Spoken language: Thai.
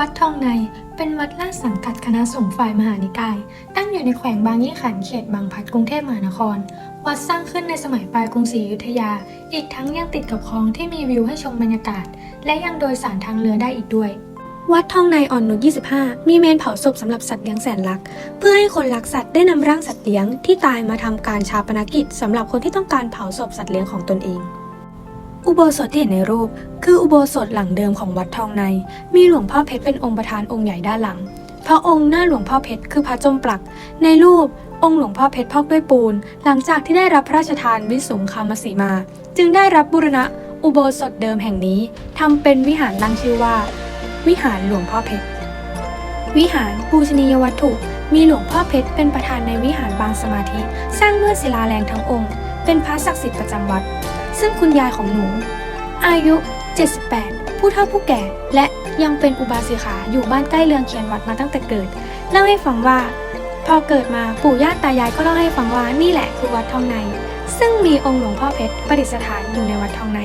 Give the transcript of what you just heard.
วัดทองในเป็นวัดราชสังกัดคณะสงฆ์ฝ่ายมหานิกาย ตั้งอยู่ในแขวงบางยี่ขันเขตบางพลัดกรุงเทพมหานคร วัดสร้างขึ้นในสมัยปลายกรุงศรีอยุธยา อีกทั้งยังติดกับคลองที่มีวิวให้ชมบรรยากาศ และยังโดยสารทางเรือได้อีกด้วย วัดทองในอ่อนนุช25 มีเมนเผาศพสำหรับสัตว์เลี้ยงแสนรัก เพื่อให้คนรักสัตว์ได้นำร่างสัตว์เลี้ยงที่ตายมาทำการชาปนกิจสำหรับคนที่ต้องการเผาศพสัตว์เลี้ยงของตนเอง อุโบสถที่เห็นในรูป คืออุโบสถหลังเดิมของวัดทองใน มีหลวงพ่อเพชรเป็นองค์ประธานองค์ใหญ่ด้านหลัง พระองค์หน้าหลวงพ่อเพชรคือพระจมปลัก ในรูปองค์หลวงพ่อเพชรพอกด้วยปูน หลังจากที่ได้รับพระราชทานวิสุงคามสีมา จึงได้รับบูรณะอุโบสถเดิมแห่งนี้ทำเป็นวิหารตั้งชื่อว่า วิหารหลวงพ่อเพชร วิหารปูชนียวัตถุ มีหลวงพ่อเพชรเป็นประธานในวิหารบางสมาธิ สร้างด้วยศิลาแรงทั้งองค์ เป็นพระศักดิ์สิทธิ์ประจำวัด ซึ่งคุณยายของหนู อายุ 78 ผู้เฒ่าผู้แก่ และยังเป็นอุบาสิกาอยู่บ้านใกล้เรือนเคียนวัดมาตั้งแต่เกิดเล่าให้ฟังว่า พอเกิดมาปู่ย่าตายายก็เล่าให้ฟังว่านี่แหละคือวัดทองใน ซึ่งมีองค์หลวงพ่อเพชรประดิษฐานอยู่ในวัดทองใน